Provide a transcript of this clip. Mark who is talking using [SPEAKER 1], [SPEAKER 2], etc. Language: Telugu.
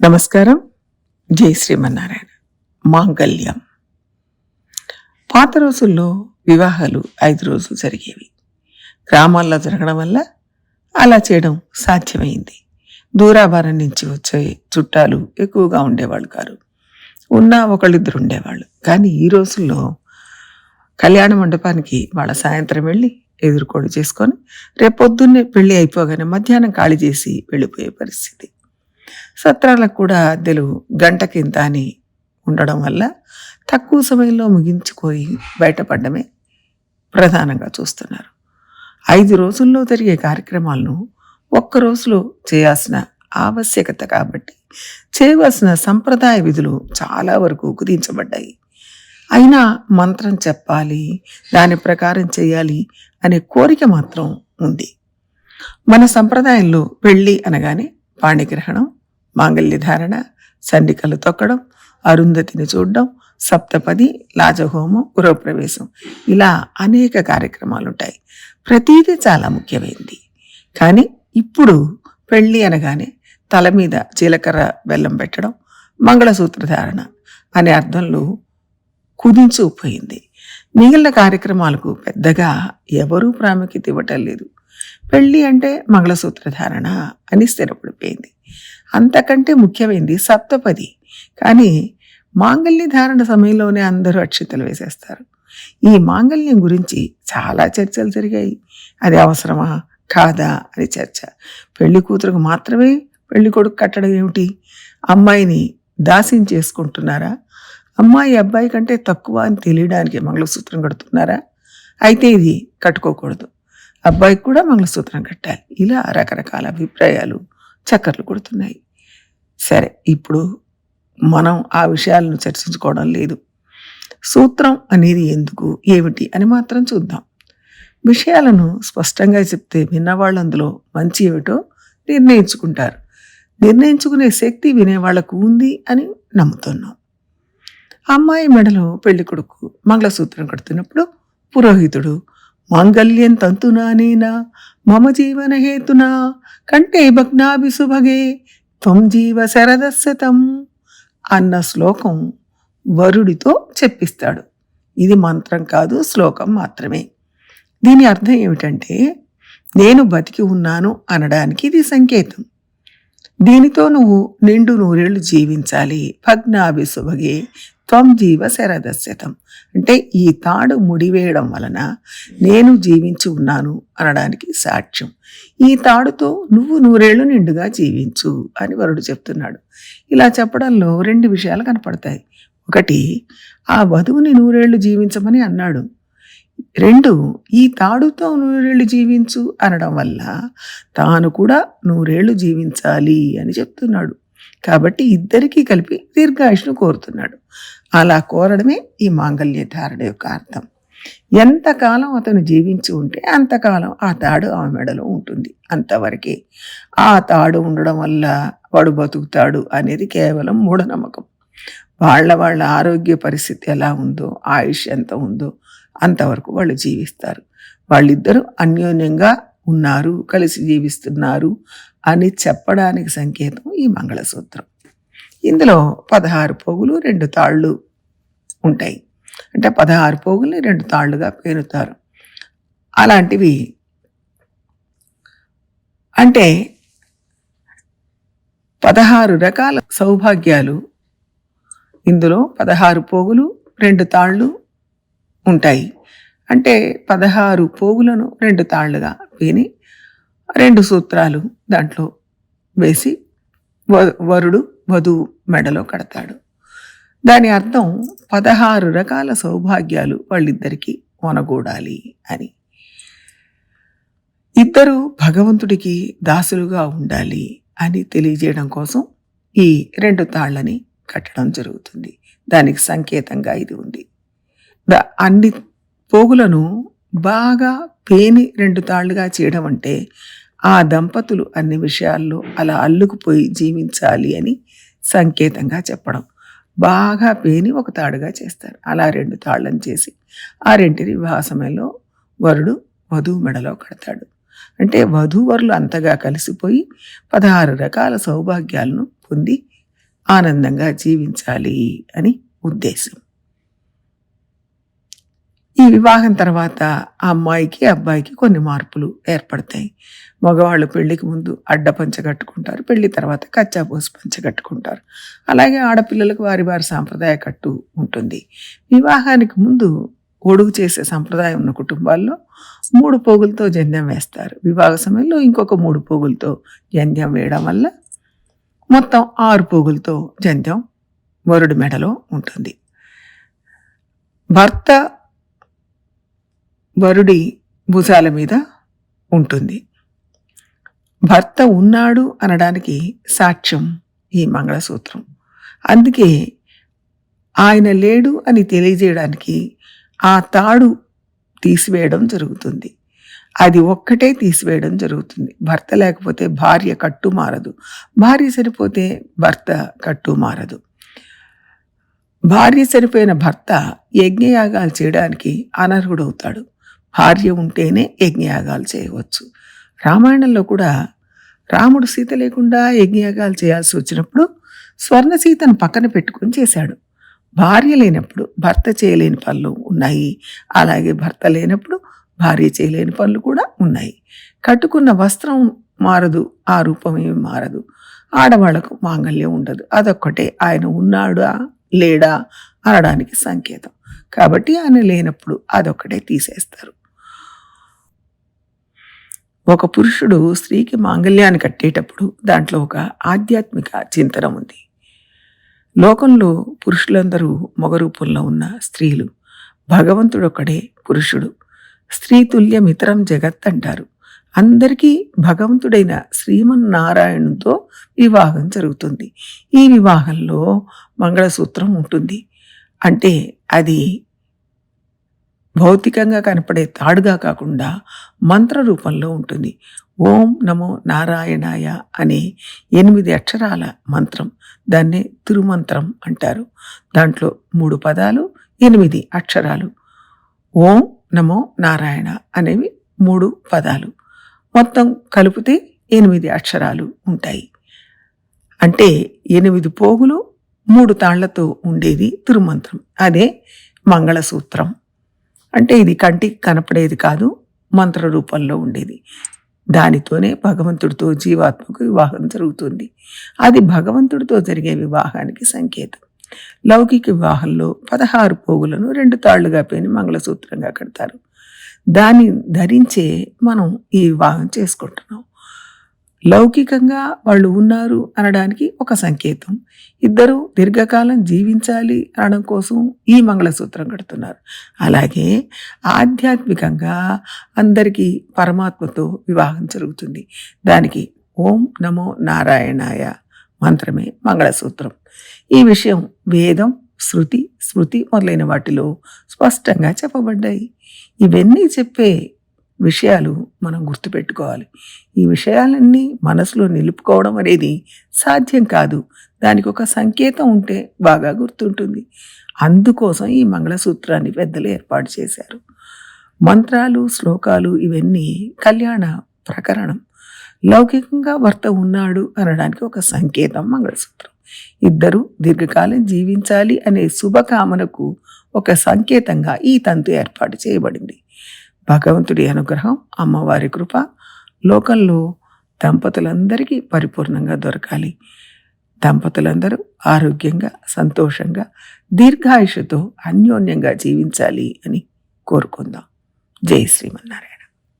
[SPEAKER 1] నమస్కారం. జై శ్రీమన్నారాయణ. మాంగళ్యం. పాత రోజుల్లో వివాహాలు ఐదు రోజులు జరిగేవి. గ్రామాల్లో జరగడం వల్ల అలా చేయడం సాధ్యమైంది. దూరాభారం నుంచి వచ్చే చుట్టాలు ఎక్కువగా ఉండేవాళ్ళు కారు. ఉన్న ఒకళ్ళిద్దరు ఉండేవాళ్ళు. కానీ ఈ రోజుల్లో కళ్యాణ మండపానికి వాళ్ళ సాయంత్రం వెళ్ళి ఎదుర్కోడు చేసుకొని రేపొద్దున్నే పెళ్ళి అయిపోగానే మధ్యాహ్నం ఖాళీ చేసి వెళ్ళిపోయే పరిస్థితి. సత్రాలకు కూడా అద్దెలు గంటకింత అని ఉండడం వల్ల తక్కువ సమయంలో ముగించుకొని బయటపడమే ప్రధానంగా చూస్తున్నారు. ఐదు రోజుల్లో జరిగే కార్యక్రమాలను ఒక్క రోజులో చేయాల్సిన ఆవశ్యకత కాబట్టి చేయవలసిన సంప్రదాయ విధులు చాలా వరకు కుదించబడ్డాయి. అయినా మంత్రం చెప్పాలి దాని ప్రకారం చేయాలి అనే కోరిక మాత్రం ఉంది. మన సంప్రదాయంలో పెళ్ళి అనగానే పాణిగ్రహణం మాంగళ్య ధారణ సండికలు తొక్కడం అరుంధతిని చూడడం సప్తపది లాజహోమం గృహప్రవేశం. ఇలా అనేక కార్యక్రమాలు ఉంటాయి ప్రతీది చాలా ముఖ్యమైనది కానీ ఇప్పుడు పెళ్ళి అనగానే తల మీద జీలకర్ర బెల్లం పెట్టడం మంగళసూత్ర ధారణ అనే అర్థంలో కుదించుకుపోయింది మిగిలిన కార్యక్రమాలకు పెద్దగా ఎవరూ ప్రాముఖ్యత ఇవ్వటం లేదు. పెళ్ళి అంటే మంగళసూత్ర ధారణ అని స్థిరపడిపోయింది. అంతకంటే ముఖ్యమైనది సప్తపది. కానీ మాంగళ్య ధారణ సమయంలోనే అందరూ అక్షితలు వేసేస్తారు. ఈ మాంగళ్యం గురించి చాలా చర్చలు జరిగాయి. అది అవసరమా? కాదా? అని చర్చ. పెళ్ళి కూతురుకు మాత్రమే పెళ్ళి కొడుకు కట్టడం ఏమిటి? అమ్మాయిని దాసిని చేసుకుంటున్నారా? అమ్మాయి అబ్బాయి కంటే తక్కువ అని తెలియడానికి మంగళసూత్రం కడుతున్నారా? అయితే ఇది కట్టుకోకూడదు. అబ్బాయికి కూడా మంగళసూత్రం కట్టాలి. ఇలా రకరకాల అభిప్రాయాలు. చక్కర్లు కొడుతున్నాయి. సరే ఇప్పుడు మనం ఆ విషయాలను చర్చించుకోవడం లేదు. సూత్రం అనేది ఎందుకు ఏమిటి అని మాత్రం చూద్దాం. విషయాలను స్పష్టంగా చెప్తే విన్నవాళ్ళు అందులో మంచి ఏమిటో నిర్ణయించుకుంటారు. నిర్ణయించుకునే శక్తి వినేవాళ్ళకు ఉంది అని నమ్ముతున్నాం. అమ్మాయి మెడలో పెళ్ళి కొడుకు మంగళసూత్రం కడుతున్నప్పుడు పురోహితుడు మాంగల్యం తంతునా నేనా? మమ జీవన హేతునా కంటే భగ్నాభిసుభగే త్వం జీవ శరదశతం అన్న శ్లోకం వరుడితో చెప్పిస్తాడు. ఇది మంత్రం కాదు శ్లోకం మాత్రమే. దీని అర్థం ఏమిటంటే నేను బతికి ఉన్నాను అనడానికి ఇది సంకేతం. దీనితో నువ్వు నిండు నూరేళ్ళు జీవించాలి భగ్నాభిసుభగే త్వం జీవ శరదస్యతం. అంటే ఈ తాడు ముడివేయడం వలన నేను జీవించి ఉన్నాను అనడానికి సాక్ష్యం. ఈ తాడుతో నువ్వు నూరేళ్ళు నిండుగా జీవించు అని వరుడు చెప్తున్నాడు. ఇలా చెప్పడంలో రెండు విషయాలు కనపడతాయి. ఒకటి ఆ వధువుని నూరేళ్ళు జీవించమని అన్నాడు. రెండు ఈ తాడుతో నూరేళ్ళు జీవించు అనడం వల్ల తాను కూడా నూరేళ్ళు జీవించాలి అని చెప్తున్నాడు. కాబట్టి ఇద్దరికీ కలిపి దీర్ఘాయుషును కోరుతున్నాడు. అలా కోరడమే ఈ మాంగళ్య ధారణ యొక్క అర్థం. ఎంతకాలం అతను జీవించి ఉంటే అంతకాలం ఆ తాడు ఆమె మెడలో ఉంటుంది. అంతవరకే ఆ తాడు ఉండడం వల్ల వాడు బతుకుతాడు అనేది కేవలం మూఢనమ్మకం. వాళ్ళ వాళ్ళ ఆరోగ్య పరిస్థితి ఎలా ఉందో ఆయుష్ ఎంత ఉందో అంతవరకు వాళ్ళు జీవిస్తారు. వాళ్ళిద్దరూ అన్యోన్యంగా ఉన్నారు కలిసి జీవిస్తున్నారు అని చెప్పడానికి సంకేతం ఈ మంగళసూత్రం. ఇందులో పదహారు పోగులు రెండు తాళ్ళు ఉంటాయి. అంటే పదహారు పోగుల్ని రెండు తాళ్ళుగా పేరుతారు. అలాంటివి అంటే పదహారు రకాల సౌభాగ్యాలు ఇందులో పదహారు పోగులు రెండు తాళ్ళు ఉంటాయి. అంటే పదహారు పోగులను రెండు తాళ్ళుగా విని రెండు సూత్రాలు దాంట్లో వేసి వరుడు వధువు మెడలో కడతాడు. దాని అర్థం పదహారు రకాల సౌభాగ్యాలు వాళ్ళిద్దరికీ వనగూడాలి అని. ఇద్దరు భగవంతుడికి దాసులుగా ఉండాలి అని తెలియజేయడం కోసం ఈ రెండు తాళ్ళని కట్టడం జరుగుతుంది. దానికి సంకేతంగా ఇది ఉంది. అన్ని పోగులను బాగా పేని రెండు తాళ్ళుగా చేయడం అంటే ఆ దంపతులు అన్ని విషయాల్లో అలా అల్లుకుపోయి జీవించాలి అని సంకేతంగా చెప్పడం. బాగా పేని ఒక తాడుగా చేస్తారు. అలా రెండు తాళ్ళని చేసి ఆ రెంటిని వివాహ సమయంలో వరుడు వధువు మెడలో కడతాడు. అంటే వధూవరులు అంతగా కలిసిపోయి పదహారు రకాల సౌభాగ్యాలను పొంది ఆనందంగా జీవించాలి అని ఉద్దేశం. ఈ వివాహం తర్వాత ఆ అమ్మాయికి అబ్బాయికి కొన్ని మార్పులు ఏర్పడతాయి. మగవాళ్ళు పెళ్ళికి ముందు అడ్డ పంచ కట్టుకుంటారు పెళ్ళి తర్వాత కచ్చాపోసు పంచ కట్టుకుంటారు. అలాగే ఆడపిల్లలకు వారి వారి సాంప్రదాయ కట్టు ఉంటుంది. వివాహానికి ముందు ఒడుగు చేసే సంప్రదాయం ఉన్న కుటుంబాల్లో మూడు పోగులతో జంధ్యం వేస్తారు. వివాహ సమయంలో ఇంకొక మూడు పోగులతో జంధ్యం వేయడం వల్ల మొత్తం ఆరు పోగులతో జంధ్యం వరుడి మెడలో ఉంటుంది. భర్త వరుడి భుజాల మీద ఉంటుంది. భర్త ఉన్నాడు అనడానికి సాక్ష్యం ఈ మంగళసూత్రం. అందుకే ఆయన లేడు అని తెలియజేయడానికి ఆ తాడు తీసివేయడం జరుగుతుంది. అది ఒక్కటే తీసివేయడం జరుగుతుంది. భర్త లేకపోతే భార్య కట్టు మారదు. భార్య సరిపోతే భర్త కట్టు మారదు. భార్య సరిపోయిన భర్త యజ్ఞయాగాలు చేయడానికి అనర్హుడవుతాడు. భార్య ఉంటేనే యజ్ఞయాగాలు చేయవచ్చు. రామాయణంలో కూడా రాముడు సీత లేకుండా యజ్ఞయాగాలు చేయాల్సి వచ్చినప్పుడు స్వర్ణ సీతను పక్కన పెట్టుకుని చేశాడు. భార్య లేనప్పుడు భర్త చేయలేని పనులు ఉన్నాయి. అలాగే భర్త లేనప్పుడు భార్య చేయలేని పనులు కూడా ఉన్నాయి. కట్టుకున్న వస్త్రం మారదు ఆ రూపం ఏమి మారదు. ఆడవాళ్ళకు మాంగల్యం ఉండదు. అదొక్కటే. ఆయన ఉన్నాడా? లేడా? అనడానికి సంకేతం. కాబట్టి ఆయన లేనప్పుడు అదొక్కటే తీసేస్తారు. ఒక పురుషుడు స్త్రీకి మాంగల్యాన్ని కట్టేటప్పుడు దాంట్లో ఒక ఆధ్యాత్మిక చింతన ఉంది. లోకంలో పురుషులందరూ మగ రూపంలో ఉన్న స్త్రీలు భగవంతుడొక్కడే పురుషుడు. స్త్రీ తుల్యమితరం జగత్ అంటారు. అందరికీ భగవంతుడైన శ్రీమన్నారాయణుతో వివాహం జరుగుతుంది. ఈ వివాహంలో మంగళసూత్రం ఉంటుంది. అంటే అది భౌతికంగా కనపడే తాడుగా కాకుండా మంత్ర రూపంలో ఉంటుంది. ఓం నమో నారాయణాయ అనే ఎనిమిది అక్షరాల మంత్రం దాన్నే తిరుమంత్రం అంటారు. దాంట్లో మూడు పదాలు ఎనిమిది అక్షరాలు. ఓం నమో నారాయణ అనేవి మూడు పదాలు. మొత్తం కలిపితే ఎనిమిది అక్షరాలు ఉంటాయి. అంటే ఎనిమిది పోగులు మూడు తాళ్ళతో ఉండేది తిరుమంత్రం. అదే మంగళసూత్రం. అంటే ఇది కంటికి కనపడేది కాదు మంత్ర రూపంలో ఉండేది. దానితోనే భగవంతుడితో జీవాత్మకు వివాహం జరుగుతుంది. అది భగవంతుడితో జరిగే వివాహానికి సంకేతం. లౌకిక వివాహంలో పదహారు పోగులను రెండు తాళ్ళుగా పేని మంగళసూత్రంగా కడతారు. దాన్ని ధరించే మనం ఈ వివాహం చేసుకుంటున్నాం. లౌకికంగా వాళ్ళు ఉన్నారు అనడానికి ఒక సంకేతం. ఇద్దరు దీర్ఘకాలం జీవించాలి అనడం కోసం ఈ మంగళసూత్రం కడుతున్నారు. అలాగే ఆధ్యాత్మికంగా అందరికీ పరమాత్మతో వివాహం జరుగుతుంది. దానికి ఓం నమో నారాయణాయ మంత్రమే మంగళసూత్రం. ఈ విషయం వేదం శృతి స్మృతి మొదలైన వాటిలో స్పష్టంగా చెప్పబడ్డాయి. ఇవన్నీ చెప్పే విషయాలు మనం గుర్తుపెట్టుకోవాలి. ఈ విషయాలన్నీ మనసులో నిలుపుకోవడం అనేది సాధ్యం కాదు. దానికి ఒక సంకేతం ఉంటే బాగా గుర్తుంటుంది. అందుకోసం ఈ మంగళసూత్రాన్ని పెద్దలు ఏర్పాటు చేశారు. మంత్రాలు శ్లోకాలు ఇవన్నీ కళ్యాణ ప్రకరణం. లౌకికంగా భర్త ఉన్నాడు అనడానికి ఒక సంకేతం మంగళసూత్రం. ఇద్దరు దీర్ఘకాలం జీవించాలి అనే శుభకామనకు ఒక సంకేతంగా ఈ తంతు ఏర్పాటు చేయబడింది. భగవంతుడి అనుగ్రహం అమ్మవారి కృప లోకంలో దంపతులందరికీ పరిపూర్ణంగా దొరకాలి. దంపతులందరూ ఆరోగ్యంగా సంతోషంగా దీర్ఘాయుషతో అన్యోన్యంగా జీవించాలి అని కోరుకుందాం. జై శ్రీమన్నారాయణ.